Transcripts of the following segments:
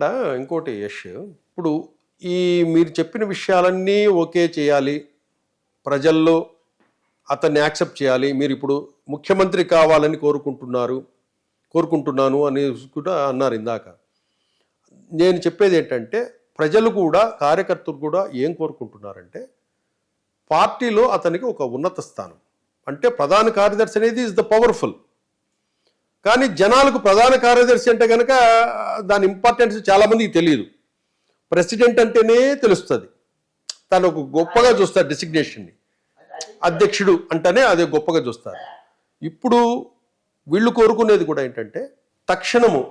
ఇక్కడ ఇంకోటి యష్ ఇప్పుడు ఈ మీరు చెప్పిన విషయాలన్నీ ఓకే చేయాలి ప్రజల్లో అతన్ని యాక్సెప్ట్ చేయాలి మీరు ఇప్పుడు ముఖ్యమంత్రి కావాలని కోరుకుంటున్నారు కోరుకుంటున్నాను అని కూడా అన్నారు ఇందాక. నేను చెప్పేది ఏంటంటే ప్రజలు కూడా కార్యకర్తలు కూడా ఏం కోరుకుంటున్నారంటే పార్టీలో అతనికి ఒక ఉన్నత స్థానం. అంటే ప్రధాన కార్యదర్శి అనేది ఇస్ ద పవర్ఫుల్ కానీ జనాలకు ప్రధాన కార్యదర్శి అంటే కనుక దాని ఇంపార్టెన్స్ చాలామందికి తెలియదు. ప్రెసిడెంట్ అంటేనే తెలుస్తుంది. తను ఒక గొప్పగా చూస్తారు డిసిగ్నేషన్ని అధ్యక్షుడు అంటేనే అదే గొప్పగా చూస్తారు. ఇప్పుడు వీళ్ళు కోరుకునేది కూడా ఏంటంటే తక్షణము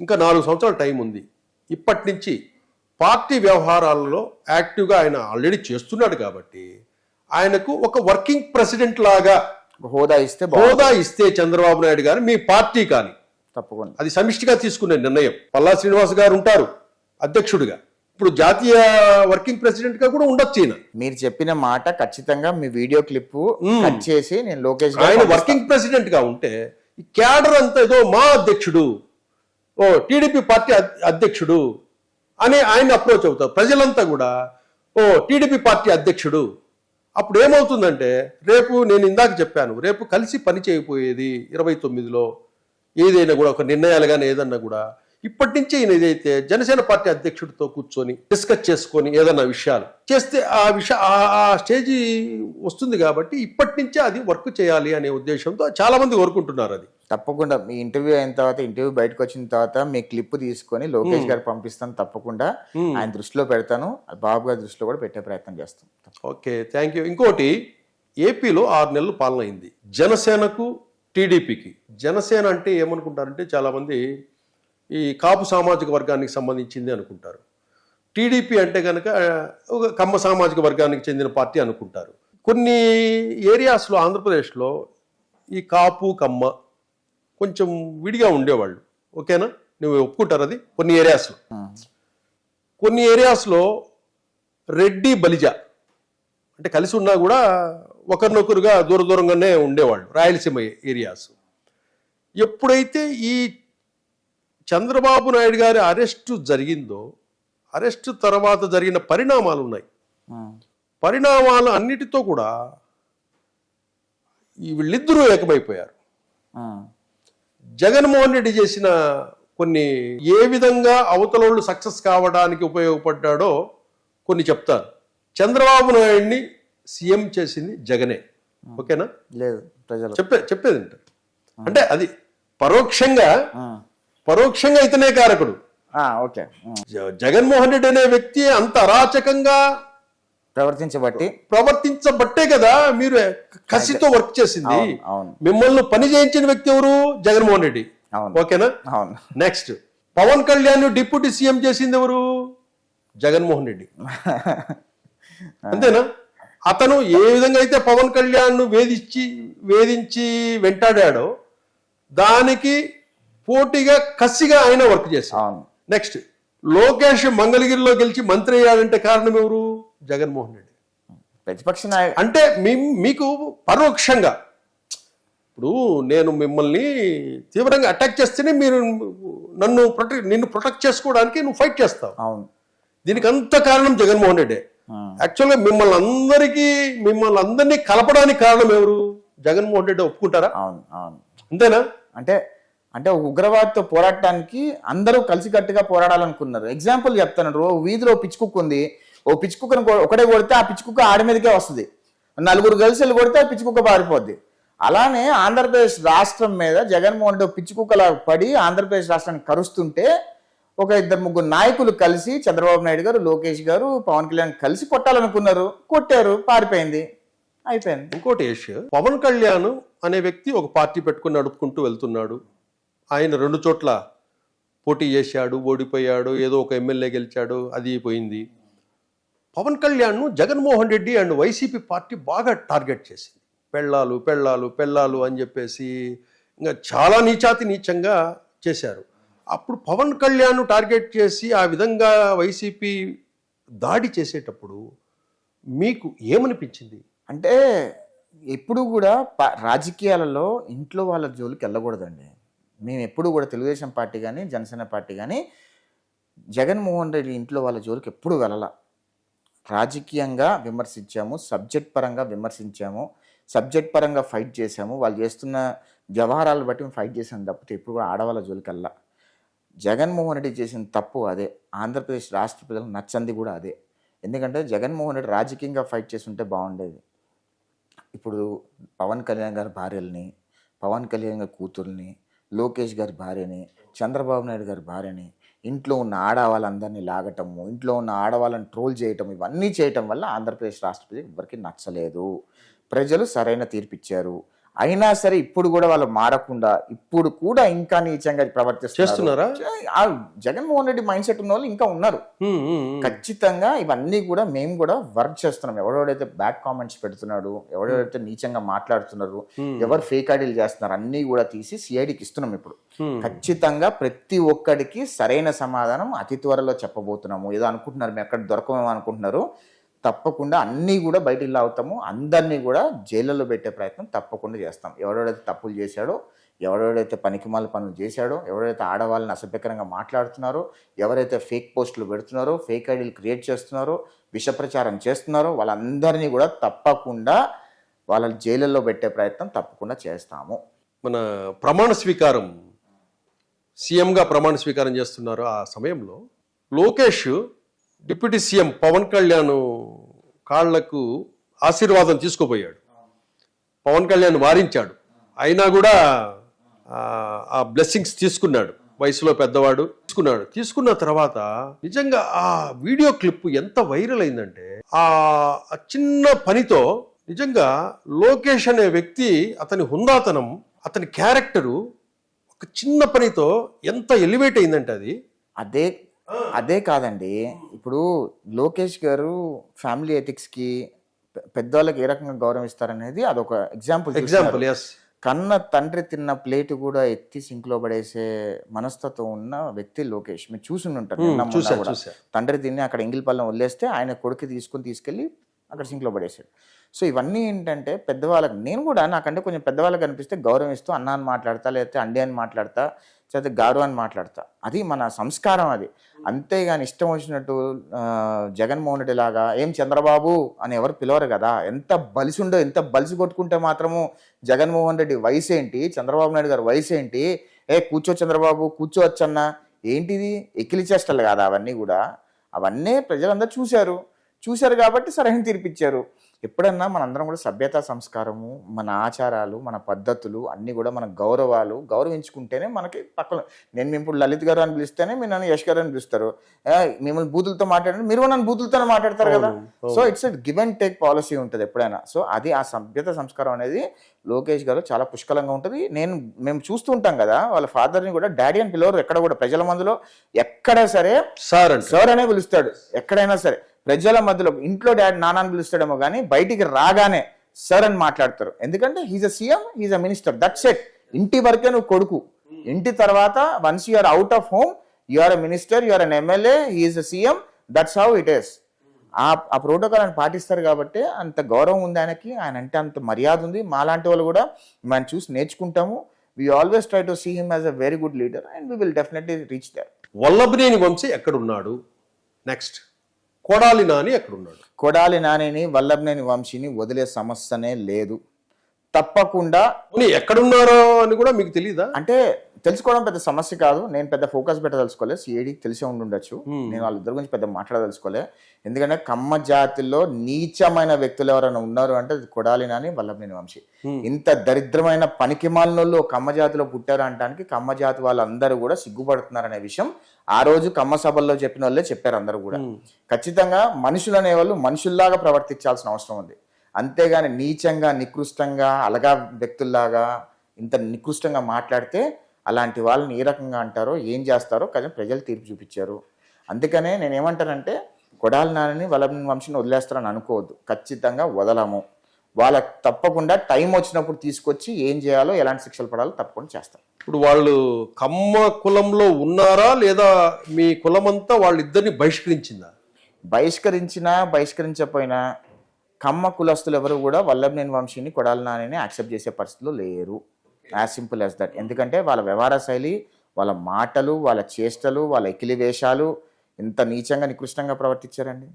ఇంకా నాలుగు సంవత్సరాల టైం ఉంది. ఇప్పటి నుంచి పార్టీ వ్యవహారాలలో యాక్టివ్గా ఆయన ఆల్రెడీ చేస్తున్నాడు కాబట్టి ఆయనకు ఒక వర్కింగ్ ప్రెసిడెంట్ లాగా హోదా ఇస్తే హోదా ఇస్తే చంద్రబాబు నాయుడు గారు మీ పార్టీ కానీ. తప్పకుండా. అది సమిష్టిగా తీసుకునే నిర్ణయం. పల్లా శ్రీనివాస్ గారు ఉంటారు అధ్యక్షుడిగా. ఇప్పుడు జాతీయ వర్కింగ్ ప్రెసిడెంట్గా కూడా ఉండొచ్చు ఈయన. మీరు చెప్పిన మాట ఖచ్చితంగా మీ వీడియో క్లిప్ కట్ చేసి నేను లోకేష్ ఆయన. వర్కింగ్ ప్రెసిడెంట్గా ఉంటే ఈ క్యాడర్ అంతా ఏదో మా అధ్యక్షుడు ఓ టీడీపీ పార్టీ అధ్- అధ్యక్షుడు అని ఆయన అప్రోచ్ అవుతారు. ప్రజలంతా కూడా ఓ టీడీపీ పార్టీ అధ్యక్షుడు అప్పుడు ఏమవుతుందంటే రేపు నేను ఇందాక చెప్పాను రేపు కలిసి పని చేయబోయేది ఇరవై తొమ్మిదిలో ఏదైనా కూడా ఒక నిర్ణయాలు కానీ ఏదన్నా కూడా ఇప్పటి నుంచే ఈయన ఏదైతే జనసేన పార్టీ అధ్యక్షుడితో కూర్చొని డిస్కస్ చేసుకొని ఏదన్నా విషయాలు చేస్తే ఆ విషయ ఆ- స్టేజీ వస్తుంది కాబట్టి ఇప్పటి నుంచే అది వర్క్ చేయాలి అనే ఉద్దేశంతో చాలా మంది కోరుకుంటున్నారు అది. తప్పకుండా. మీ ఇంటర్వ్యూ అయిన తర్వాత ఇంటర్వ్యూ బయటకు వచ్చిన తర్వాత మీ క్లిప్ తీసుకొని లోకేష్ గారికి పంపిస్తాను తప్పకుండా. ఆయన దృష్టిలో పెడతాను. బాబు గారి దృష్టిలో కూడా పెట్టే ప్రయత్నం చేస్తాం. Okay thank you. ఇంకోటి ఏపీలో ఆరు నెలలు పాలన అయింది జనసేనకు టీడీపీకి. జనసేన అంటే ఏమనుకుంటారంటే చాలామంది ఈ కాపు సామాజిక వర్గానికి సంబంధించింది అనుకుంటారు. టీడీపీ అంటే కనుక ఒక కమ్మ సామాజిక వర్గానికి చెందిన పార్టీ అనుకుంటారు. కొన్ని ఏరియాస్లో ఆంధ్రప్రదేశ్లో ఈ కాపు కమ్మ కొంచెం విడిగా ఉండేవాళ్ళు. ఓకేనా? నువ్వు ఒప్పుకుంటారు అది? కొన్ని ఏరియాస్లో. కొన్ని ఏరియాస్లో రెడ్డి బలిజ అంటే కలిసి ఉన్నా కూడా ఒకరినొకరుగా దూర దూరంగానే ఉండేవాళ్ళు. రాయలసీమ ఏరియాస్. ఎప్పుడైతే ఈ చంద్రబాబు నాయుడు గారి అరెస్టు జరిగిందో అరెస్టు తర్వాత జరిగిన పరిణామాలు ఉన్నాయి. పరిణామాలు అన్నిటితో కూడా వీళ్ళిద్దరూ ఏకమైపోయారు. జగన్మోహన్ రెడ్డి చేసిన కొన్ని ఏ విధంగా అవతలోళ్ళు సక్సెస్ కావడానికి ఉపయోగపడ్డాడో కొన్ని చెప్తారు చంద్రబాబు నాయుడిని సీఎం చేసింది జగనే ఓకేనా లేదు చెప్పే చెప్పేది? అంటే అది పరోక్షంగా. పరోక్షంగా ఇతనే కారకుడు. ఓకే. జగన్మోహన్ రెడ్డి అనే వ్యక్తి అంత అరాచకంగా ప్రవర్తించబట్టి. ప్రవర్తించబట్టే కదా మీరు కసితో వర్క్ చేసింది. మిమ్మల్ని పని చేయించిన వ్యక్తి ఎవరు? జగన్మోహన్ రెడ్డి. ఓకేనా? Next. Pawan Kalyan deputy CM చేసింది ఎవరు? జగన్మోహన్ రెడ్డి. అంతేనా? అతను ఏ విధంగా అయితే పవన్ కళ్యాణ్ వేధించి వేధించి వెంటాడాడో దానికి పోటీగా కసిగా ఆయన వర్క్ చేశారు. నెక్స్ట్ లోకేష్ మంగళగిరిలో గెలిచి మంత్రి అయ్యాడంటే కారణం ఎవరు? జగన్మోహన్ రెడ్డి. ప్రతిపక్ష అంటే మీ మీకు పరోక్షంగా ఇప్పుడు నేను మిమ్మల్ని తీవ్రంగా అటాక్ చేస్తేనే మీరు నన్ను ప్రొటెక్ట్ నిన్ను ప్రొటెక్ట్ చేసుకోవడానికి నువ్వు ఫైట్ చేస్తావు. అవును. దీనికి అంత కారణం జగన్మోహన్ రెడ్డి. యాక్చువల్గా మిమ్మల్ని అందరికీ మిమ్మల్ని అందరినీ కలపడానికి కారణం ఎవరు? జగన్మోహన్ రెడ్డి ఒప్పుకుంటారా? అవును అవును. అంతేనా? అంటే అంటే ఒక ఉగ్రవాదితో పోరాడటానికి అందరూ కలిసికట్టుగా పోరాడాలనుకున్నారు. ఎగ్జాంపుల్ చెప్తాను. వీధిలో పిచ్చుకుక్క ఉంది ఓ పిచ్చుకుక్కను ఒకటే కొడితే ఆ పిచ్చుకుక్క ఆడి మీదకే వస్తుంది. నలుగురు కలిసి వెళ్ళి కొడితే ఆ పిచ్చి పారిపోద్ది. అలానే ఆంధ్రప్రదేశ్ రాష్ట్రం మీద జగన్మోహన్ రెడ్డి పిచ్చుకుక్కలా పడి ఆంధ్రప్రదేశ్ రాష్ట్రాన్ని కరుస్తుంటే ఒక ఇద్దరు ముగ్గురు నాయకులు కలిసి చంద్రబాబు నాయుడు గారు లోకేష్ గారు పవన్ కళ్యాణ్ కలిసి కొట్టాలనుకున్నారు. కొట్టారు. పారిపోయింది. అయిపోయింది. ఇంకోటి పవన్ కళ్యాణ్ అనే వ్యక్తి ఒక పార్టీ పెట్టుకుని నడుపుకుంటూ వెళ్తున్నాడు. ఆయన రెండు చోట్ల పోటీ చేశాడు ఓడిపోయాడు ఏదో ఒక ఎమ్మెల్యే గెలిచాడు అది పోయింది. Pawan కళ్యాణ్ను Jaganmohan Reddy and YCP party బాగా టార్గెట్ చేసింది. పెళ్ళాలు పెళ్ళాలు పెళ్ళాలు అని చెప్పేసి ఇంకా చాలా నీచాతి నీచంగా చేశారు. అప్పుడు పవన్ కళ్యాణ్ టార్గెట్ చేసి ఆ విధంగా వైసీపీ దాడి చేసేటప్పుడు మీకు ఏమనిపించింది? అంటే ఎప్పుడు కూడా రాజకీయాలలో ఇంట్లో వాళ్ళ జోలికి వెళ్ళకూడదండి. మేము ఎప్పుడు కూడా తెలుగుదేశం పార్టీ కానీ జనసేన పార్టీ కానీ జగన్మోహన్ రెడ్డి ఇంట్లో వాళ్ళ జోలికి ఎప్పుడు వెళ్ళాల. రాజకీయంగా విమర్శించాము సబ్జెక్ట్ పరంగా విమర్శించాము సబ్జెక్ట్ పరంగా ఫైట్ చేశాము. వాళ్ళు చేస్తున్న వ్యవహారాలు బట్టి మేము ఫైట్ చేసాం తప్పితే ఎప్పుడు కూడా ఆడవాళ్ళ జోలికి వెళ్ళా జగన్మోహన్ రెడ్డి చేసిన తప్పు అదే. ఆంధ్రప్రదేశ్ రాష్ట్ర ప్రజలకు నచ్చంది కూడా అదే. ఎందుకంటే జగన్మోహన్ రెడ్డి రాజకీయంగా ఫైట్ చేస్తుంటే బాగుండేది. ఇప్పుడు పవన్ కళ్యాణ్ గారి భార్యల్ని పవన్ కళ్యాణ్ గారి కూతుర్ని లోకేష్ గారి భార్యని చంద్రబాబు నాయుడు గారి భార్యని ఇంట్లో ఉన్న ఆడవాళ్ళందరినీ లాగటము ఇంట్లో ఉన్న ఆడవాళ్ళని ట్రోల్ చేయటం ఇవన్నీ చేయటం వల్ల ఆంధ్రప్రదేశ్ రాష్ట్ర ప్రజలకు ఎవరికి నచ్చలేదు. ప్రజలు సరైన తీర్పిచ్చారు. అయినా సరే ఇప్పుడు కూడా వాళ్ళు మారకుండా ఇప్పుడు కూడా ఇంకా నీచంగా ప్రవర్తిస్తున్నారు. చేస్తున్నారా? ఆ జగన్మోహన్ రెడ్డి మైండ్ సెట్ ఉన్న వాళ్ళు ఇంకా ఉన్నారు. ఖచ్చితంగా ఇవన్నీ కూడా మేము కూడా వర్క్ చేస్తున్నాం. ఎవడెవడైతే బ్యాడ్ కామెంట్స్ పెడుతున్నాడు ఎవడెవడైతే నీచంగా మాట్లాడుతున్నారు ఎవరు ఫేక్ ఐడీలు చేస్తున్నారు అన్నీ కూడా తీసి సిఐడికి ఇస్తున్నాం ఇప్పుడు. ఖచ్చితంగా ప్రతి ఒక్కడికి సరైన సమాధానం అతి త్వరలో చెప్పబోతున్నాము. ఏదో అనుకుంటున్నారు మేము ఎక్కడ దొరకమేమో అనుకుంటున్నారు. తప్పకుండా అన్నీ కూడా బయట బయటికి అవుతాము అందరినీ కూడా జైళ్ళలో పెట్టే ప్రయత్నం తప్పకుండా చేస్తాం. ఎవడెవడైతే తప్పులు చేశాడో ఎవడెవడైతే పనికిమాల పనులు చేశాడో ఎవరైతే ఆడవాళ్ళని అసభ్యకరంగా మాట్లాడుతున్నారో ఎవరైతే ఫేక్ పోస్టులు పెడుతున్నారో ఫేక్ ఐడీలు క్రియేట్ చేస్తున్నారో విష ప్రచారం చేస్తున్నారో వాళ్ళందరినీ కూడా తప్పకుండా వాళ్ళని జైళ్ళల్లో పెట్టే ప్రయత్నం తప్పకుండా చేస్తాము. మన ప్రమాణ స్వీకారం సీఎంగా ప్రమాణ స్వీకారం చేస్తున్నారు ఆ సమయంలో లోకేష్ డిప్యూటీ సీఎం పవన్ కళ్యాణ్ కాళ్ళకు ఆశీర్వాదం తీసుకుపోయాడు పవన్ కళ్యాణ్ వారించాడు. అయినా కూడా ఆ, బ్లెస్సింగ్స్ తీసుకున్నాడు. వయసులో పెద్దవాడు తీసుకున్నాడు. తీసుకున్న తర్వాత నిజంగా ఆ వీడియో క్లిప్ ఎంత వైరల్ అయిందంటే ఆ ఆ చిన్న పనితో నిజంగా లోకేష్ అనే వ్యక్తి అతని హుందాతనం అతని క్యారెక్టరు ఒక చిన్న పనితో ఎంత ఎలివేట్ అయిందంటే అది. అదే అదే కాదండి. ఇప్పుడు లోకేష్ గారు ఫ్యామిలీ ఎథిక్స్కి పెద్దవాళ్ళకి ఏ రకంగా గౌరవిస్తారనేది అదొక ఎగ్జాంపుల్ ఎగ్జాంపుల్ ఎస్ కన్న తండ్రి తిన్న ప్లేట్ కూడా ఎత్తి సింక్లో పడేసే మనస్తత్వం ఉన్న వ్యక్తి లోకేష్. మీరు చూసి ఉంటారు తండ్రి తిని అక్కడ ఎంగిల్ పళ్ళం వదిలేస్తే ఆయన కొడుకు తీసుకుని తీసుకెళ్ళి అక్కడ సింక్లో పడేసాడు సో ఇవన్నీ ఏంటంటే పెద్దవాళ్ళకి నేను కూడా నాకంటే కొంచెం పెద్దవాళ్ళకి అనిపిస్తే గౌరవిస్తూ అన్న అని మాట్లాడతా లేకపోతే అండి అని మాట్లాడతా లేకపోతే గారు అని మాట్లాడతా. అది మన సంస్కారం అది. అంతేగాని ఇష్టం వచ్చినట్టు జగన్మోహన్ రెడ్డి లాగా ఏం చంద్రబాబు అని ఎవరు పిలవరు కదా. ఎంత బలిసి ఉండో ఎంత బలిసి కొట్టుకుంటే మాత్రము జగన్మోహన్ రెడ్డి వయసు ఏంటి చంద్రబాబు నాయుడు గారి వయసు ఏంటి ఏ కూర్చో చంద్రబాబు కూర్చోవచ్చన్నా ఏంటిది? ఎక్కిలి చేష్టలు కాదా అవన్నీ కూడా. అవన్నీ ప్రజలందరూ చూశారు. చూశారు కాబట్టి సరైన తీర్పిచ్చారు ఎప్పుడన్నా మనందరం కూడా సభ్యత సంస్కారము మన ఆచారాలు మన పద్ధతులు అన్నీ కూడా మన గౌరవాలు గౌరవించుకుంటేనే మనకి పక్కన నేను ఇప్పుడు లలిత్ గారు అని పిలిస్తేనే మీరు నన్ను యశ్ గారు అని పిలుస్తారు. మిమ్మల్ని బూతులతో మాట్లాడండి మీరు నన్ను బూతులతోనే మాట్లాడతారు కదా. So it's give and take policy ఉంటుంది ఎప్పుడైనా. సో అది ఆ సభ్యత సంస్కారం అనేది లోకేష్ గారు చాలా పుష్కలంగా ఉంటుంది. నేను మేము చూస్తూ ఉంటాం కదా వాళ్ళ ఫాదర్ని కూడా డాడీ అని పిలవరు ఎక్కడ కూడా ప్రజల మందులో ఎక్కడ సరే సార్ సార్ అనే పిలుస్తాడు. ఎక్కడైనా సరే. ప్రజల మధ్యలో ఇంట్లో డాడీ నాన్న పిలుస్తాడేమో కానీ బయటికి రాగానే సార్ అని మాట్లాడతారు. ఎందుకంటే he's a CM he's a minister that's at ఇంటి వరకే నువ్వు కొడుకు. ఇంటి తర్వాత once you are out of home you are a minister you are an MLA he's a CM that's how it is uh uh protocol ఆయన పాటిస్తారు కాబట్టి అంత గౌరవం ఉంది ఆయనకి. ఆయన అంటే అంత మర్యాద ఉంది. మాలాంటి వాళ్ళు కూడా మనం చూసి నేర్చుకుంటాము. We always try to see him as a very good leader and we will definitely reach there Vallabhaneni Vamsi ఎక్కడున్నాడు? నెక్స్ట్ కొడాలి నాని ఎక్కడున్నాడు? కొడాలి నానిని వల్లభనేని వంశీని వదిలే సమస్యనే లేదు. తప్పకుండా ఎక్కడున్నారో అని కూడా మీకు తెలియదా అంటే తెలుసుకోవడం పెద్ద సమస్య కాదు. నేను పెద్ద ఫోకస్ పెట్టదలుచుకోలే. సిఐడికి తెలిసే ఉండుండొచ్చు. నేను వాళ్ళిద్దరి గురించి పెద్ద మాట్లాడదలుచుకోలే. ఎందుకంటే కమ్మ జాతిలో నీచమైన వ్యక్తులు ఎవరైనా ఉన్నారు అంటే అది కొడాలి నాని వల్లభనేని వంశీ. ఇంత దరిద్రమైన పనికిమాలినోళ్ళు కమ్మ జాతిలో పుట్టారు అనడానికి కమ్మ జాతి వాళ్ళందరూ కూడా సిగ్గుపడుతున్నారనే విషయం ఆ రోజు కమ్మ సభల్లో చెప్పిన వాళ్ళే చెప్పారు అందరూ కూడా. ఖచ్చితంగా మనుషులు అనేవాళ్ళు మనుషుల్లాగా ప్రవర్తించాల్సిన అవసరం ఉంది. అంతేగాని నీచంగా నికృష్టంగా అలగా వ్యక్తుల్లాగా ఇంత నికృష్టంగా మాట్లాడితే అలాంటి వాళ్ళని ఏ రకంగా అంటారో ఏం చేస్తారో కానీ ప్రజలు తీర్పు చూపించారు. అందుకనే నేను ఏమంటానంటే కొడాలి నాని వలభ వంశీని వదిలేస్తారని అనుకోవద్దు. ఖచ్చితంగా వదలము. వాళ్ళకి తప్పకుండా టైం వచ్చినప్పుడు తీసుకొచ్చి ఏం చేయాలో ఎలాంటి శిక్షలు పడాలో తప్పకుండా చేస్తాం. ఇప్పుడు వాళ్ళు కమ్మ కులంలో ఉన్నారా లేదా మీ కులమంతా వాళ్ళిద్దరిని బహిష్కరించిందా? బహిష్కరించినా బహిష్కరించకపోయినా కమ్మ కులస్తులు ఎవరు కూడా వల్లభనేని వంశీని కొడాలి నానిని యాక్సెప్ట్ చేసే పరిస్థితిలో లేరు. As simple as that. ఎందుకంటే వాళ్ళ వ్యవహార శైలి వాళ్ళ మాటలు వాళ్ళ చేష్టలు వాళ్ళ ఎకిలి వేషాలు ఎంత నీచంగా నికృష్టంగా ప్రవర్తించారండి.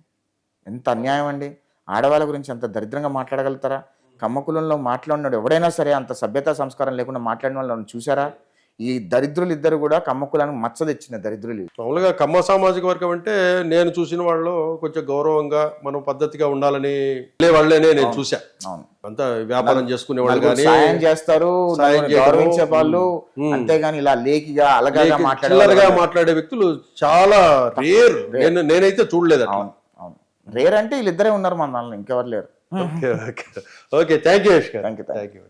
ఎంత అన్యాయం అండి. ఆడవాళ్ళ గురించి అంత దరిద్రంగా మాట్లాడగలుగుతారా? కమ్మకులంలో మాట్లాడినాడు ఎవడైనా సరే అంత సభ్యత సంస్కారం లేకుండా మాట్లాడిన వాళ్ళని చూసారా ఈ దరిద్రులు ఇద్దరు కూడా కమ్మకులను మచ్చ తెచ్చిన దరిద్రులు మామూలుగా కమ్మ సామాజిక వర్గం అంటే నేను చూసిన వాళ్ళు కొంచెం గౌరవంగా మనం పద్ధతిగా ఉండాలని వెళ్ళే వాళ్ళనే నేను చూసా అవును. అంతా వ్యాపారం చేసుకునే వాళ్ళు సాయం చేస్తారు గౌరవించే వాళ్ళు. అంతేగాని ఇలా లేకిగా అలగాగా మాట్లాడే మాట్లాడే వ్యక్తులు చాలా రేర్. నేను నేనైతే చూడలేదు అట్లా. అవును అవును. రేర్ అంటే వీళ్ళిద్దరే ఉన్నారు మన దానిలో ఇంకెవరు లేరు. Okay thank you. Thank you